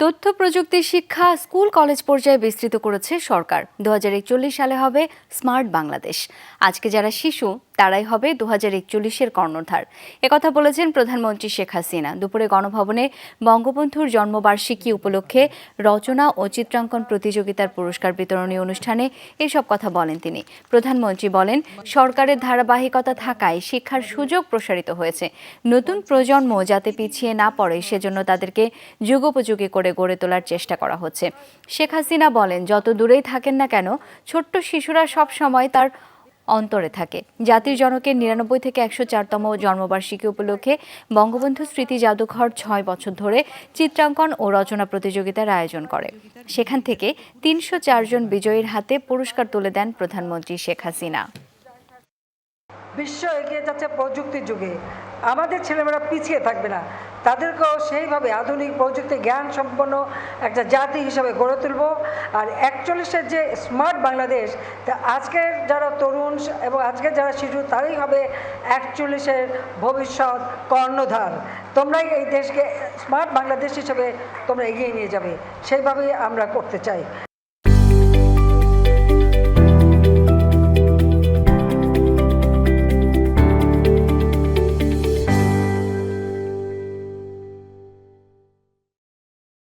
তথ্য প্রযুক্তি শিক্ষা স্কুল কলেজ পর্যায়ে বিস্তৃত করেছে সরকার। দু হাজার একচল্লিশ সালে হবে স্মার্ট বাংলাদেশ। আজকে যারা শিশু তারাই হবে দু হাজার একচল্লিশের কর্ণধার। একথা বলেছেন প্রধানমন্ত্রী শেখ হাসিনা। দুপুরে গণভবনে বঙ্গবন্ধুর জন্মবার্ষিকী উপলক্ষে রচনা ও চিত্রাঙ্কন প্রতিযোগিতার পুরস্কার বিতরণী অনুষ্ঠানে এসব কথা বলেন তিনি। প্রধানমন্ত্রী বলেন, সরকারের ধারাবাহিকতা থাকায় শিক্ষার সুযোগ প্রসারিত হয়েছে। নতুন প্রজন্ম যাতে পিছিয়ে না পড়ে, সেজন্য তাদেরকে যুগোপযোগী করে গড়ে তোলার চেষ্টা করা হচ্ছে। শেখ হাসিনা বলেন, যত দূরেই থাকেন না কেন, ছোট্ট শিশুরা সব সময় তার অন্তরে থাকে। জাতির জনকের নিরানব্বই থেকে একশো চারতম জন্মবার্ষিকী উপলক্ষে বঙ্গবন্ধু স্মৃতি জাদুঘর ছয় বছর ধরে চিত্রাঙ্কন ও রচনা প্রতিযোগিতার আয়োজন করে। সেখান থেকে তিনশো চারজন বিজয়ীর হাতে পুরস্কার তুলে দেন প্রধানমন্ত্রী শেখ হাসিনা। বিশ্ব এগিয়ে যাচ্ছে প্রযুক্তির যুগে। আমাদের ছেলেমেয়েরা পিছিয়ে থাকবে না। তাদেরকেও সেইভাবে আধুনিক প্রযুক্তি জ্ঞান সম্পন্ন একটা জাতি হিসাবে গড়ে তুলব। আর একচল্লিশের যে স্মার্ট বাংলাদেশ, তা আজকের যারা তরুণ এবং আজকের যারা শিশু, তারাই হবে একচল্লিশের ভবিষ্যৎ কর্ণধার। তোমরাই এই দেশকে স্মার্ট বাংলাদেশ হিসেবে তোমরা এগিয়ে নিয়ে যাবে। সেইভাবেই আমরা করতে চাই।